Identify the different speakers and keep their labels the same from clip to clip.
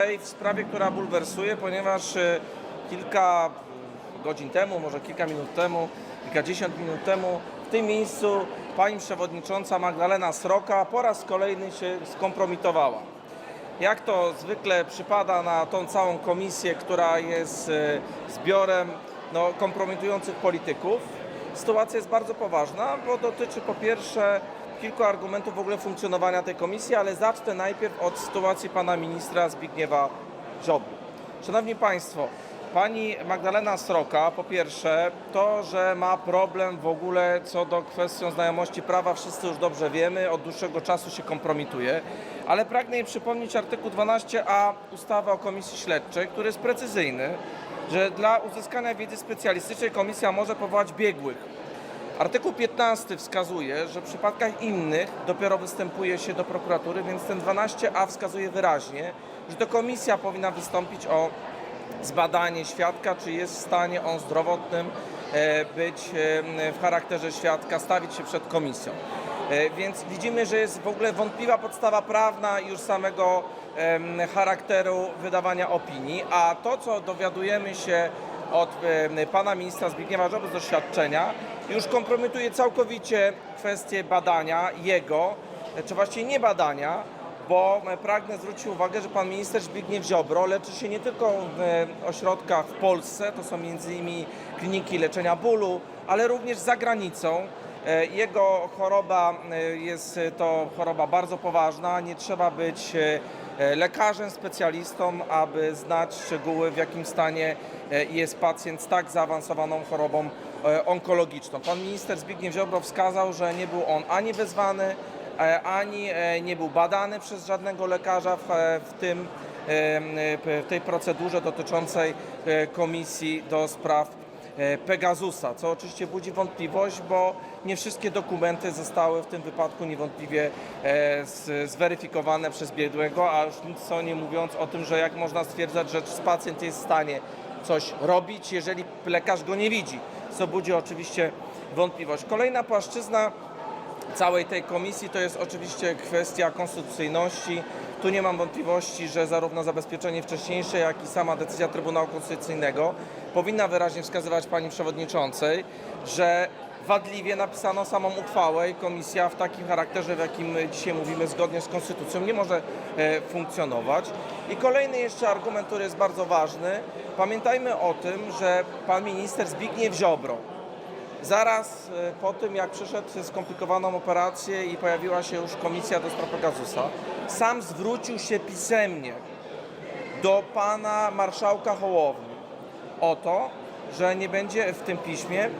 Speaker 1: w sprawie, która bulwersuje, ponieważ e, kilka godzin temu, może kilka minut temu, kilkadziesiąt minut temu w tym miejscu pani przewodnicząca Magdalena Sroka po raz kolejny się skompromitowała. Jak to zwykle przypada na tą całą komisję, która jest e, zbiorem no, kompromitujących polityków, sytuacja jest bardzo poważna, bo dotyczy po pierwsze kilku argumentów w ogóle funkcjonowania tej komisji, ale zacznę najpierw od sytuacji pana ministra Zbigniewa Ziobry. Szanowni Państwo, pani Magdalena Sroka, po pierwsze, to, że ma problem w ogóle co do kwestii znajomości prawa, wszyscy już dobrze wiemy, od dłuższego czasu się kompromituje, ale pragnę jej przypomnieć artykuł 12a ustawy o komisji śledczej, który jest precyzyjny, że dla uzyskania wiedzy specjalistycznej komisja może powołać biegłych. Artykuł 15 wskazuje, że w przypadkach innych dopiero występuje się do prokuratury, więc ten 12a wskazuje wyraźnie, że to komisja powinna wystąpić o zbadanie świadka, czy jest w stanie on zdrowotnym e, być e, w charakterze świadka, stawić się przed komisją. E, Więc widzimy, że jest w ogóle wątpliwa podstawa prawna już samego charakteru wydawania opinii, a to, co dowiadujemy się od pana ministra Zbigniewa Ziobry z doświadczenia, już kompromituje całkowicie kwestię badania jego, e, czy właściwie nie badania, bo e, pragnę zwrócić uwagę, że pan minister Zbigniew Ziobro leczy się nie tylko w ośrodkach w Polsce, to są m.in. kliniki leczenia bólu, ale również za granicą. E, Jego choroba e, jest to choroba bardzo poważna, nie trzeba być e, lekarzem, specjalistą, aby znać szczegóły, w jakim stanie jest pacjent z tak zaawansowaną chorobą onkologiczną. Pan minister Zbigniew Ziobro wskazał, że nie był on ani wezwany, ani nie był badany przez żadnego lekarza w, tym w tej procedurze dotyczącej komisji do spraw Pegasusa, co oczywiście budzi wątpliwość, bo nie wszystkie dokumenty zostały w tym wypadku niewątpliwie e, zweryfikowane przez biegłego, a już nic co nie mówiąc o tym, że jak można stwierdzać, że pacjent jest w stanie coś robić, jeżeli lekarz go nie widzi, co budzi oczywiście wątpliwość. Kolejna płaszczyzna całej tej komisji to jest oczywiście kwestia konstytucyjności. Tu nie mam wątpliwości, że zarówno zabezpieczenie wcześniejsze, jak i sama decyzja Trybunału Konstytucyjnego powinna wyraźnie wskazywać pani przewodniczącej, że wadliwie napisano samą uchwałę i komisja w takim charakterze, w jakim dzisiaj mówimy, zgodnie z konstytucją, nie może e, funkcjonować. I kolejny jeszcze argument, który jest bardzo ważny. Pamiętajmy o tym, że pan minister Zbigniew Ziobro, Zaraz e, po tym, jak przyszedł skomplikowaną operację i pojawiła się już komisja do spraw Pegasusa, sam zwrócił się pisemnie do pana marszałka Hołowni o to, że nie będzie w tym piśmie,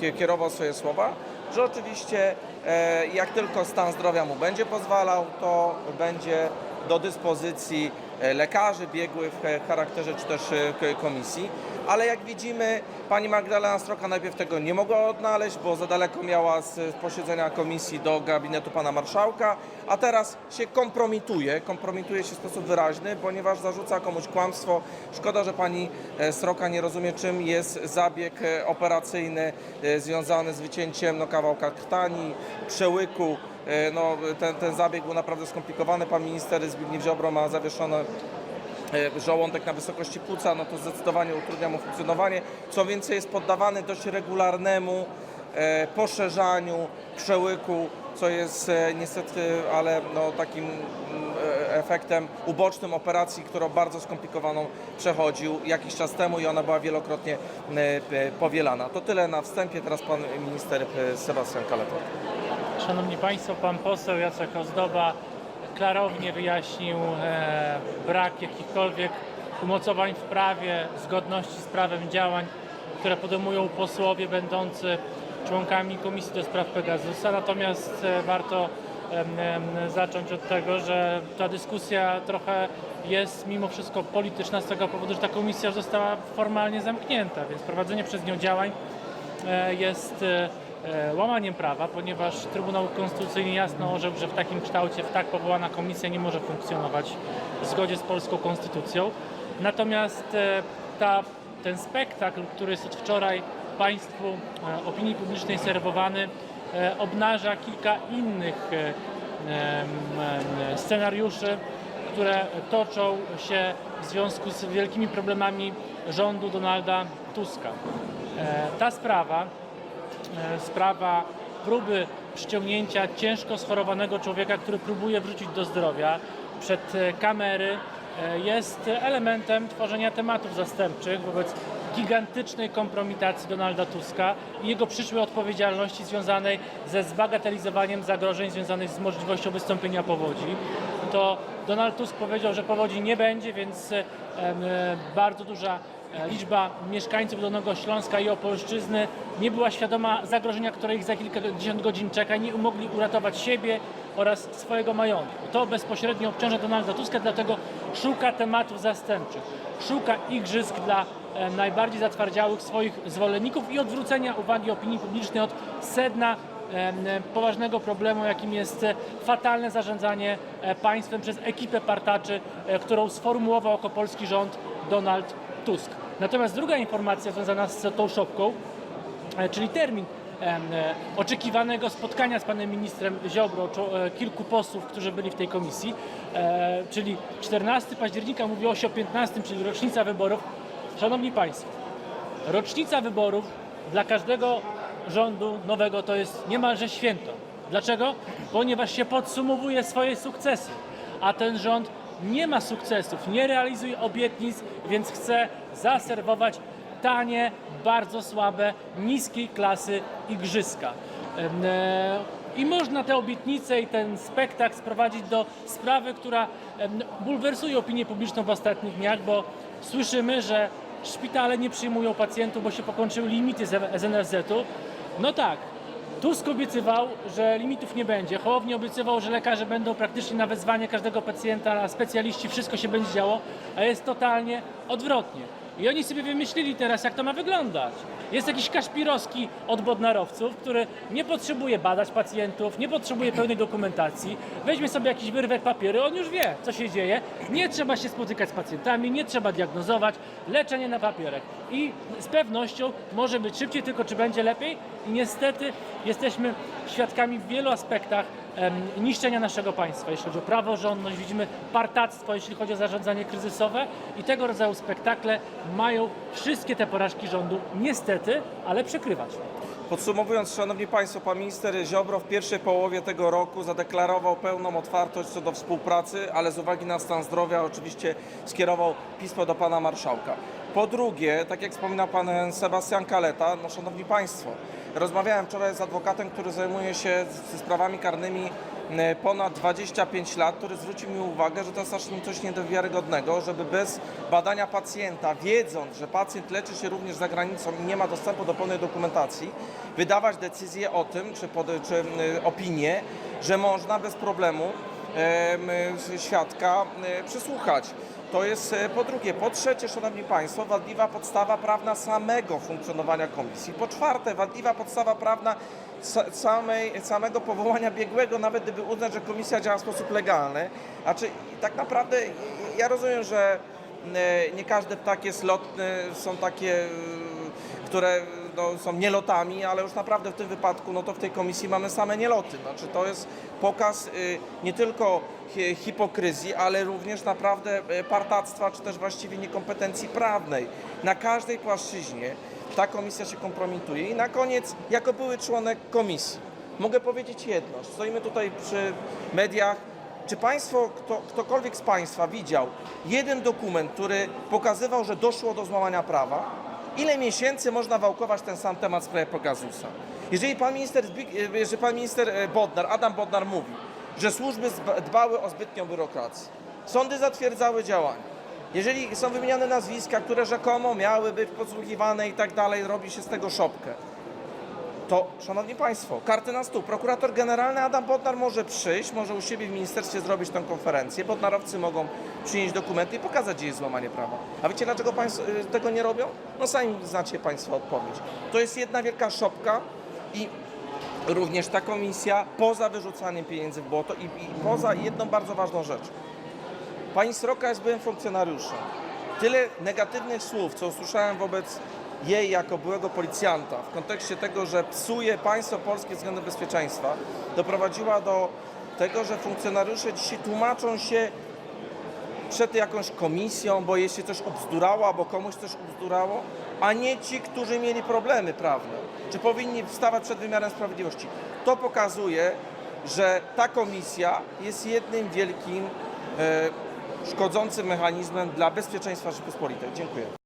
Speaker 1: e, kierował swoje słowa, że oczywiście e, jak tylko stan zdrowia mu będzie pozwalał, to będzie do dyspozycji e, lekarzy, biegłych w charakterze czy też e, komisji. Ale jak widzimy, pani Magdalena Stroka najpierw tego nie mogła odnaleźć, bo za daleko miała z posiedzenia komisji do gabinetu pana marszałka, a teraz się kompromituje, kompromituje się w sposób wyraźny, ponieważ zarzuca komuś kłamstwo. Szkoda, że pani e, Sroka nie rozumie, czym jest zabieg operacyjny związany z wycięciem no, kawałka krtani, przełyku. E, No, ten, ten zabieg był naprawdę skomplikowany. Pan minister Zbigniew Ziobro ma zawieszone żołądek na wysokości płuca, no to zdecydowanie utrudnia mu funkcjonowanie. Co więcej, jest poddawany dość regularnemu e, poszerzaniu przełyku, co jest e, niestety, ale no, takim mm, efektem ubocznym operacji, którą bardzo skomplikowaną przechodził jakiś czas temu i ona była wielokrotnie powielana. To tyle na wstępie, teraz pan minister Sebastian Kaletor.
Speaker 2: Szanowni Państwo, Pan poseł Jacek Ozdoba klarownie wyjaśnił e, brak jakichkolwiek umocowań w prawie, zgodności z prawem działań, które podejmują posłowie będący członkami Komisji do Spraw Pegasusa. Natomiast e, warto em, zacząć od tego, że ta dyskusja trochę jest mimo wszystko polityczna z tego powodu, że ta komisja została formalnie zamknięta, więc prowadzenie przez nią działań e, jest e, e, łamaniem prawa, ponieważ Trybunał Konstytucyjny jasno orzekł, że w takim kształcie, w tak powołana komisja nie może funkcjonować w zgodzie z polską konstytucją. Natomiast e, ta, ten spektakl, który jest od wczoraj Państwu, e, opinii publicznej serwowany, e, obnaża kilka innych e, scenariuszy, które toczą się w związku z wielkimi problemami rządu Donalda Tuska. E, Ta sprawa, e, sprawa próby przyciągnięcia ciężko schorowanego człowieka, który próbuje wrócić do zdrowia przed e, kamery, e, jest elementem tworzenia tematów zastępczych wobec gigantycznej kompromitacji Donalda Tuska i jego przyszłej odpowiedzialności związanej ze zbagatelizowaniem zagrożeń związanych z możliwością wystąpienia powodzi. To Donald Tusk powiedział, że powodzi nie będzie, więc e, bardzo duża e, liczba mieszkańców Dolnego Śląska i Opolszczyzny nie była świadoma zagrożenia, które ich za kilkadziesiąt godzin czeka, nie mogli uratować siebie oraz swojego majątku. To bezpośrednio obciąża Donalda Tuska, dlatego szuka tematów zastępczych. Szuka igrzysk dla e, najbardziej zatwardziałych swoich zwolenników i odwrócenia uwagi opinii publicznej od sedna em, poważnego problemu, jakim jest e, fatalne zarządzanie e, państwem przez ekipę partaczy, e, którą sformułował jako polski rząd Donald Tusk. Natomiast druga informacja związana z tą szopką, e, czyli termin e, oczekiwanego spotkania z panem ministrem Ziobro, e, kilku posłów, którzy byli w tej komisji, czyli 14 października, mówiło się o 15, czyli rocznica wyborów. Szanowni Państwo, rocznica wyborów dla każdego rządu nowego to jest niemalże święto. Dlaczego? Ponieważ się podsumowuje swoje sukcesy, a ten rząd nie ma sukcesów, nie realizuje obietnic, więc chce zaserwować tanie, bardzo słabe, niskiej klasy igrzyska. E, I można te obietnice i ten spektakl sprowadzić do sprawy, która bulwersuje opinię publiczną w ostatnich dniach, bo słyszymy, że szpitale nie przyjmują pacjentów, bo się pokończyły limity z NFZ-u. No tak, Tusk obiecywał, że limitów nie będzie. Hołownia obiecywał, że lekarze będą praktycznie na wezwanie każdego pacjenta, specjaliści, wszystko się będzie działo, a jest totalnie odwrotnie. I oni sobie wymyślili teraz, jak to ma wyglądać. Jest jakiś kaszpirowski od bodnarowców, który nie potrzebuje badać pacjentów, nie potrzebuje pełnej dokumentacji. Weźmie sobie jakiś wyrwek papiery, on już wie, co się dzieje. Nie trzeba się spotykać z pacjentami, nie trzeba diagnozować. Leczenie na papierek. I z pewnością może być szybciej, tylko czy będzie lepiej? I niestety jesteśmy świadkami w wielu aspektach niszczenia naszego państwa. Jeśli chodzi o praworządność, widzimy partactwo, jeśli chodzi o zarządzanie kryzysowe i tego rodzaju spektakle mają wszystkie te porażki rządu niestety, ale przykrywać.
Speaker 1: Podsumowując, Szanowni Państwo, Pan Minister Ziobro w pierwszej połowie tego roku zadeklarował pełną otwartość co do współpracy, ale z uwagi na stan zdrowia oczywiście skierował pismo do Pana Marszałka. Po drugie, tak jak wspominał Pan Sebastian Kaleta, no Szanowni Państwo, rozmawiałem wczoraj z adwokatem, który zajmuje się sprawami karnymi e, ponad 25 lat, który zwrócił mi uwagę, że to jest aż coś niedowiarygodnego, żeby bez badania pacjenta, wiedząc, że pacjent leczy się również za granicą i nie ma dostępu do pełnej dokumentacji, wydawać decyzję o tym, czy, pod, czy opinię, że można bez problemu em, y, świadka przesłuchać. To jest e, po drugie. Po trzecie, Szanowni Państwo, wadliwa podstawa prawna samego funkcjonowania komisji. Po czwarte, wadliwa podstawa prawna sa- samej, samego powołania biegłego, nawet gdyby uznać, że komisja działa w sposób legalny. Znaczy, tak naprawdę ja rozumiem, że e, nie każdy ptak jest lotny, są takie, e, które no, są nielotami, ale już naprawdę w tym wypadku, no to w tej komisji mamy same nieloty. Znaczy to jest pokaz y, nie tylko hi- hipokryzji, ale również naprawdę y, partactwa, czy też właściwie niekompetencji prawnej. Na każdej płaszczyźnie ta komisja się kompromituje. I na koniec, jako były członek komisji, mogę powiedzieć jedno. Stoimy tutaj przy mediach. Czy Państwo, kto, ktokolwiek z Państwa widział jeden dokument, który pokazywał, że doszło do złamania prawa? Ile miesięcy można wałkować ten sam temat w sprawie Pegasusa? Jeżeli pan minister, Zbig- e, jeżeli pan minister e, Bodnar, Adam Bodnar mówi, że służby dbały o zbytnią biurokrację, sądy zatwierdzały działania, jeżeli są wymieniane nazwiska, które rzekomo miały być podsłuchiwane i tak dalej, robi się z tego szopkę, to, szanowni państwo, karty na stół. Prokurator generalny Adam Bodnar może przyjść, może u siebie w ministerstwie zrobić tę konferencję. Bodnarowcy mogą przynieść dokumenty i pokazać, gdzie jest złamanie prawa. A wiecie, dlaczego państwo y, tego nie robią? No sami znacie państwo odpowiedź. To jest jedna wielka szopka i również ta komisja, poza wyrzucaniem pieniędzy w błoto i, i poza jedną bardzo ważną rzeczą. Pani Sroka jest byłym funkcjonariuszem. Tyle negatywnych słów, co usłyszałem wobec jej jako byłego policjanta w kontekście tego, że psuje państwo polskie względem bezpieczeństwa, doprowadziła do tego, że funkcjonariusze dzisiaj tłumaczą się przed jakąś komisją, bo jej się coś ubzdurało, albo komuś coś ubzdurało, a nie ci, którzy mieli problemy prawne, czy powinni wstawać przed wymiarem sprawiedliwości. To pokazuje, że ta komisja jest jednym wielkim e, szkodzącym mechanizmem dla bezpieczeństwa Rzeczypospolitej. Dziękuję.